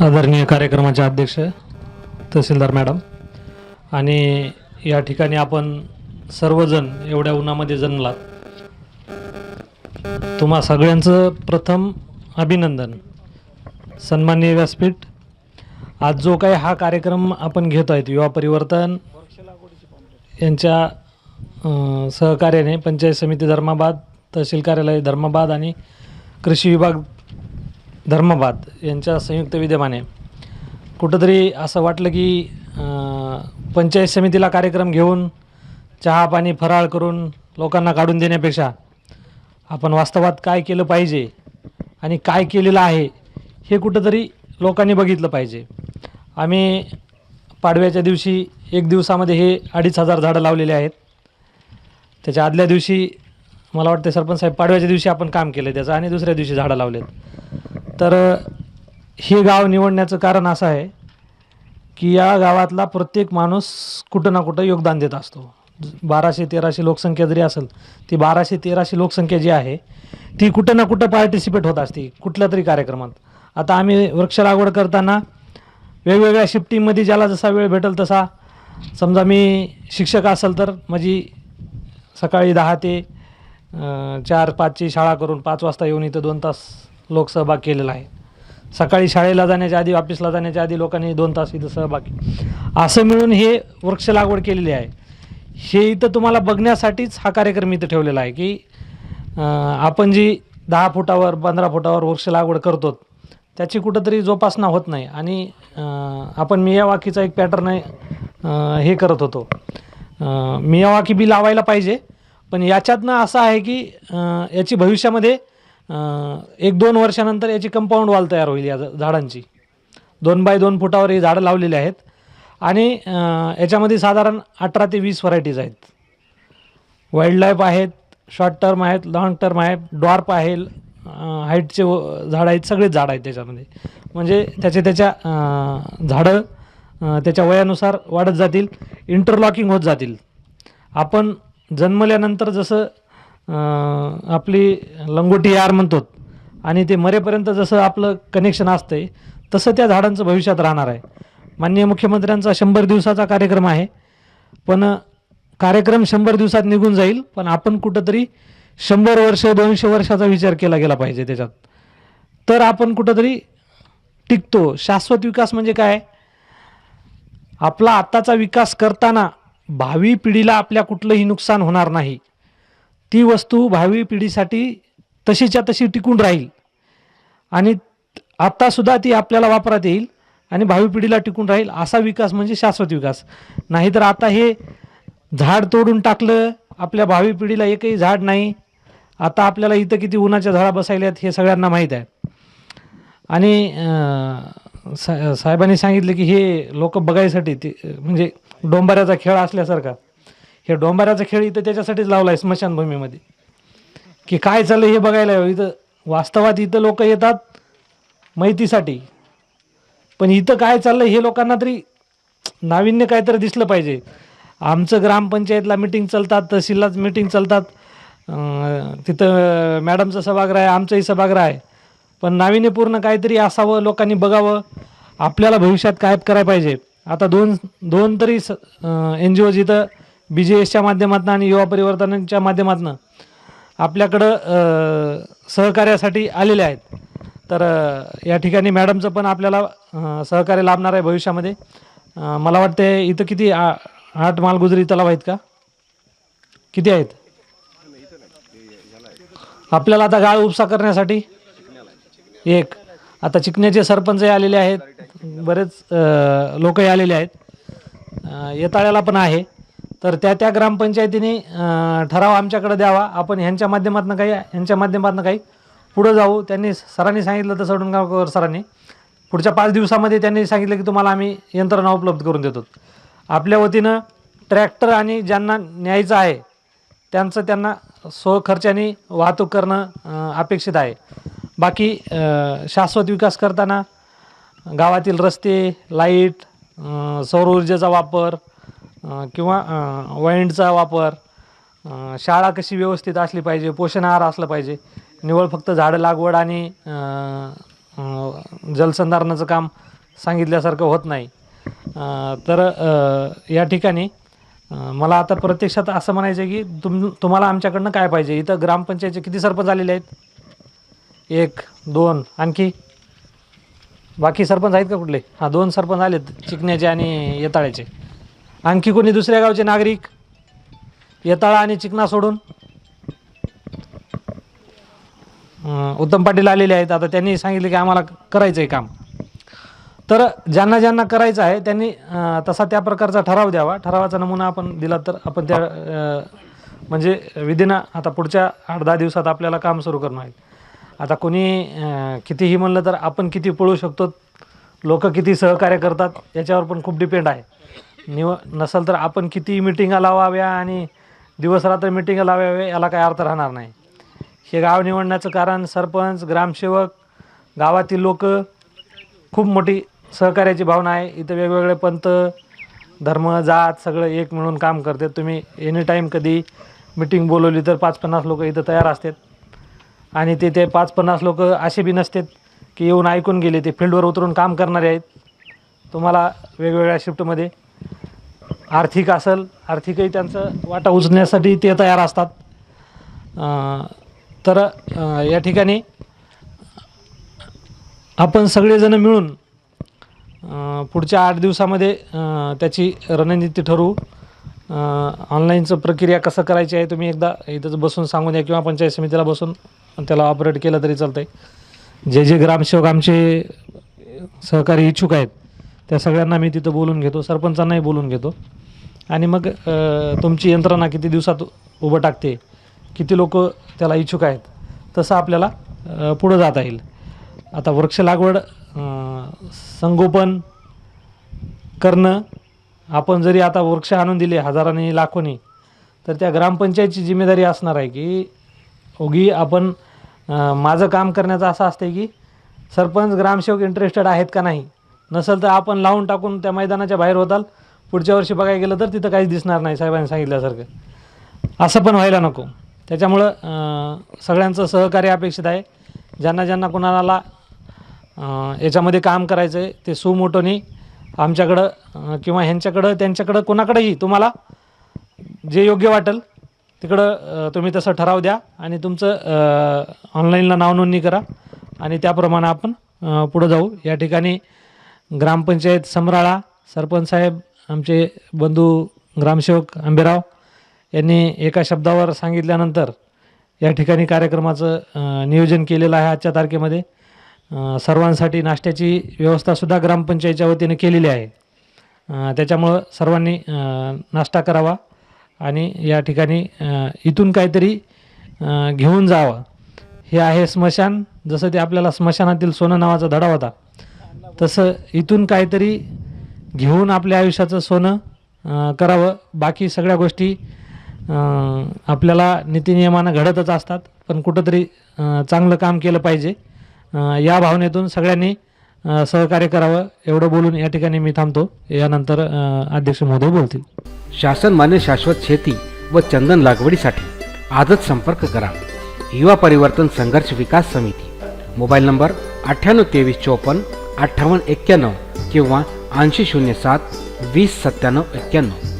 आदरणीय कार्यक्रमाचे अध्यक्ष तहसीलदार मॅडम. आणि या ठिकाणी आपण सर्वजण एवढ्या उन्हामध्ये जन्मलात तुम्हा सगळ्यांचं प्रथम अभिनंदन. सन्माननीय व्यासपीठ आज जो काही हा कार्यक्रम आपण घेतो आहेत युवा परिवर्तन यांच्या सहकार्याने पंचायत समिती धर्माबाद तहसील कार्यालय धर्माबाद आणि कृषी विभाग धर्माबाद यांच्या संयुक्त विद्यमाने कुठंतरी असं वाटलं की पंचायत समितीला कार्यक्रम घेऊन चहा पाणी फराळ करून लोकांना काढून देण्यापेक्षा आपण वास्तवात काय केलं पाहिजे आणि काय केलेलं आहे हे कुठंतरी लोकांनी बघितलं पाहिजे. आम्ही पाडव्याच्या दिवशी एक दिवसामध्ये हे अडीच हजार झाडं लावलेले आहेत. त्याच्या आदल्या दिवशी मला वाटतं सरपंच साहेब पाडव्याच्या दिवशी आपण काम केलं त्याचं आणि दुसऱ्या दिवशी झाडं लावलेत. तर हे गाव निवडण्याचं कारण असं आहे की या गावातला प्रत्येक माणूस कुठं ना कुठं योगदान देत असतो. बाराशे तेराशे लोकसंख्या जरी असेल ती बाराशे तेराशे लोकसंख्या जी आहे ती कुठं ना कुठं पार्टिसिपेट होत असते कुठल्या तरी कार्यक्रमात. आता आम्ही वृक्ष लागवड करताना वेगवेगळ्या शिफ्टिंगमध्ये ज्याला जसा वेळ भेटेल तसा समजा मी शिक्षक असेल तर माझी सकाळी दहा ते चार पाचची शाळा करून पाच वाजता येऊन इथं दोन तास लोकसहभाग केलेला आहे. सकाळी शाळेला जाण्याच्या आधी ऑफिसला जाण्याच्या आधी लोकांनी दोन तास इथं सहभाग असं मिळून हे वृक्ष लागवड केलेली आहे. हे इथं तुम्हाला बघण्यासाठीच हा कार्यक्रम इथं ठेवलेला आहे की आपण जी दहा फुटावर पंधरा फुटावर वृक्ष लागवड करतो त्याची कुठंतरी जोपासना होत नाही आणि आपण मियावाकीचा एक पॅटर्न हे करत होतो. मियावाकी बी लावायला पाहिजे पण याच्यातनं असं आहे की याची भविष्यामध्ये एक दोन वर्षानंतर याची कंपाऊंड वॉल तयार होईल या झाडांची. दोन बाय दोन फुटावर ही झाडं लावलेली आहेत. आणि याच्यामध्ये साधारण अठरा ते वीस व्हरायटीज आहेत. वाईल्ड लाईफ आहेत शॉर्ट टर्म आहेत लॉंग टर्म आहेत डॉर्प आहे हाईटचे झाडं आहेत सगळेच झाडं आहेत त्याच्यामध्ये. म्हणजे त्याचे त्याच्या झाडं त्याच्या वयानुसार वाढत जातील इंटरलॉकिंग होत जातील. आपण जन्मल्यानंतर जसं आपली लंगोटी यार म्हणतो आणि ते मरेपर्यंत जसं आपलं कनेक्शन असतंय तसं त्या झाडांचं भविष्यात राहणार आहे. माननीय मुख्यमंत्र्यांचा शंभर दिवसाचा कार्यक्रम आहे. पण कार्यक्रम शंभर दिवसात निघून जाईल पण आपण कुठंतरी शंभर वर्ष दोनशे वर्षाचा विचार केला गेला पाहिजे त्याच्यात. तर आपण कुठंतरी टिकतो. शाश्वत विकास म्हणजे काय? आपला आत्ताचा विकास करताना भावी पिढीला आपल्या कुठलंही नुकसान होणार नाही. ती वस्तू भावी पिढीसाठी तशीच्या तशी टिकून राहील. आणि आत्तासुद्धा ती आपल्याला वापरात येईल आणि भावी पिढीला टिकून राहील असा विकास म्हणजे शाश्वत विकास. नाहीतर आता हे झाड तोडून टाकलं आपल्या भावी पिढीला एकही झाड नाही. आता आपल्याला इथं किती उन्हाच्या झाडा बसायल्यात हे सगळ्यांना माहीत आहे. आणि सा साहेबांनी सांगितलं की हे लोक बघायसाठी ते म्हणजे डोंबाऱ्याचा खेळ असल्यासारखा. हे डोंबाऱ्याचा खेळ इथं त्याच्यासाठीच लावला आहे स्मशानभूमीमध्ये. की काय चाललं हे बघायला हवं इथं वास्तवात इथं लोक येतात माहितीसाठी. पण इथं काय चाललं हे लोकांना तरी नाविन्य काहीतरी दिसलं पाहिजे. आमचं ग्रामपंचायतला मिटिंग चालतात तहसीललाच मिटिंग चालतात. तिथं मॅडमचं सभागृह आहे आमचंही सभागृह आहे. पण नाविन्यपूर्ण काहीतरी असावं लोकांनी बघावं. आपल्याला भविष्यात काय करायला पाहिजे. आता दोन दोन तरी स एन जी ओज इथं बी जे एसच्या माध्यमातून आणि युवा परिवर्तनाच्या माध्यमातून आपल्याकडं सहकार्यासाठी आलेले आहेत. तर या ठिकाणी मॅडमचं पण आपल्याला सहकार्य लाभणार आहे भविष्यामध्ये. मला वाटते इथं किती आ आठ मालगुजरी तलाव आहेत का? किती आहेत? आपल्याला आता गाळ उपसा करण्यासाठी एक. आता चिकण्याचे सरपंचही आलेले आहेत. बरेच लोकही आलेले आहेत. येताळ्याला पण आहे. तर त्या त्या ग्रामपंचायतीने ठराव आमच्याकडे द्यावा. आपण ह्यांच्या माध्यमातून काही ह्यांच्या माध्यमातून काही पुढं जाऊ. त्यांनी सरांनी सांगितलं तर सडणगावकर सरांनी. पुढच्या पाच दिवसामध्ये त्यांनी सांगितलं की तुम्हाला आम्ही यंत्रणा उपलब्ध करून देतो. आपल्या वतीनं ट्रॅक्टर आणि ज्यांना न्यायचं आहे त्यांचं त्यांना स्व खर्चाने वाहतूक करणं अपेक्षित आहे. बाकी शाश्वत विकास करताना गावातील रस्ते लाइट सौरऊर्जेचा सौर ऊर्जेचा वापर किंवा वाईंडचा वापर शाळा कशी व्यवस्थित असली पाहिजे पोषण आहार असलं पाहिजे निवळ फक्त झाडं लागवड आणि जलसंधारणाचं काम सांगितल्यासारखं होत नाही. तर या ठिकाणी मला आता प्रत्यक्षात असं म्हणायचं आहे की तुम तुम्हाला आमच्याकडनं काय पाहिजे? इथं ग्रामपंचायतचे किती सरपंच आलेले आहेत? एक दोन आणखी? बाकी सरपंच आहेत का कुठले? हां दोन सरपंच आलेत चिकण्याचे आणि येताळ्याचे. आणखी कोणी दुसऱ्या गावचे नागरिक? येताळा आणि चिकना सोडून? उत्तम पाटील आलेले आहेत. आता त्यांनी सांगितले की आम्हाला करायचं आहे काम. तर ज्यांना ज्यांना करायचं आहे त्यांनी तसा त्या प्रकारचा ठराव द्यावा. ठरावाचा नमुना आपण दिला तर आपण त्या म्हणजे विधीनं आता पुढच्या आठ दहा दिवसात आपल्याला काम सुरू करणं आहे. आता कोणी कितीही म्हणलं तर आपण किती पळू शकतो लोक किती सहकार्य करतात याच्यावर पण खूप डिपेंड आहे. निव नसेल तर आपण किती मिटिंगा लावाव्या आणि दिवस रात्र मिटिंगा लावाव्या याला काय अर्थ राहणार नाही. हे गाव निवडण्याचं कारण सरपंच ग्रामसेवक गावातील लोक खूप मोठी सहकार्याची भावना आहे. इथं वेगवेगळे पंथ धर्म जात सगळं एक मिळून काम करते तुम्ही एनी टाईम कधी मिटिंग बोलवली तर पाच पन्नास लोक इथं तयार असतात. आणि ते ते पाच पन्नास लोक असे बी नसतात की येऊन ऐकून गेले ते फील्डवर उतरून काम करणारे आहेत. तुम्हाला वेगवेगळ्या शिफ्टमध्ये आर्थिक असेल आर्थिकही त्यांचं वाटा उचलण्यासाठी ते तयार असतात. तर या ठिकाणी आपण सगळेजण मिळून पुढच्या आठ दिवसामध्ये त्याची रणनीती ठरवू. ऑनलाईनचं प्रक्रिया कसं करायची आहे तुम्ही एकदा इथंच बसून सांगून द्या किंवा पंचायत समितीला बसून त्याला ऑपरेट केलं तरी चालतं आहे जे जे ग्रामसेवक आमचे सहकारी इच्छुक आहेत त्या सगळ्यांना मी तिथं बोलून घेतो सरपंचांनाही बोलून घेतो. आणि मग तुमची यंत्रणा किती दिवसात उभं टाकते किती लोक त्याला इच्छुक आहेत तसं आपल्याला पुढं जाता येईल. आता वृक्ष लागवड संगोपन करणं आपण जरी आता वृक्ष आणून दिले हजारांनी लाखोनी तर त्या ग्रामपंचायतची जिम्मेदारी असणार आहे की ओगी आपण माझं काम करण्याचं असं असतं की सरपंच ग्रामसेवक इंटरेस्टेड आहेत का नाही नसेल तर आपण लावून टाकून त्या मैदानाच्या बाहेर होताल. पुढच्या वर्षी बघायला गेलं तर तिथं काहीच दिसणार नाही साहेबांनी सांगितल्यासारखं. असं पण व्हायला नको. त्याच्यामुळं सगळ्यांचं सहकार्य अपेक्षित आहे. ज्यांना ज्यांना कुणाला याच्यामध्ये काम करायचं आहे ते सुमोटोनी आमच्याकडं किंवा ह्यांच्याकडं त्यांच्याकडं कोणाकडेही तुम्हाला जे योग्य वाटेल तिकडं तुम्ही तसं ठराव द्या आणि तुमचं ऑनलाईनला नावनोंदणी करा. आणि त्याप्रमाणे आपण पुढं जाऊ. या ठिकाणी ग्रामपंचायत समराळा सरपंच साहेब आमचे बंधू ग्रामसेवक आंबेराव यांनी एका शब्दावर सांगितल्यानंतर या ठिकाणी कार्यक्रमाचं नियोजन केलेलं आहे आजच्या तारखेमध्ये. सर्वांसाठी नाश्त्याची व्यवस्थासुद्धा ग्रामपंचायतच्या वतीने केलेली आहे. त्याच्यामुळं सर्वांनी नाश्ता करावा आणि या ठिकाणी इथून काहीतरी घेऊन जावं. हे आहे स्मशान जसं ते आपल्याला स्मशानातील सोनं नावाचा धडा होता. तसं इथून काहीतरी घेऊन आपल्या आयुष्याचं सोनं करावं. बाकी सगळ्या गोष्टी आपल्याला नीतिनियमानं घडतच असतात पण कुठंतरी चांगलं काम केलं पाहिजे. या भावनेतून सगळ्यांनी सहकार्य करावं. एवढं बोलून या ठिकाणी मी थांबतो. यानंतर अध्यक्ष महोदय बोलतील. शासन मान्य शाश्वत शेती व चंदन लागवडीसाठी आजच संपर्क करा. युवा परिवर्तन संघर्ष विकास समिती. मोबाईल नंबर अठ्ठ्याण्णव तेवीस चोपन्न अठ्ठावन्न एक्क्याण्णव किंवा ऐंशी शून्य सात वीस सत्त्याण्णव एक्क्याण्णव.